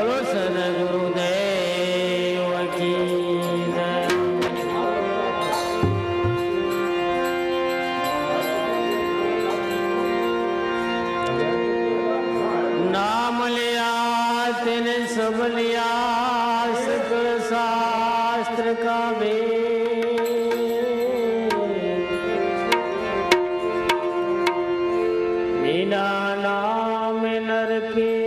બોલો સદગુરુદેવ નામ લિયા તેને સબ લિયા સકળ શાસ્ત્ર કા बिना नाम नर के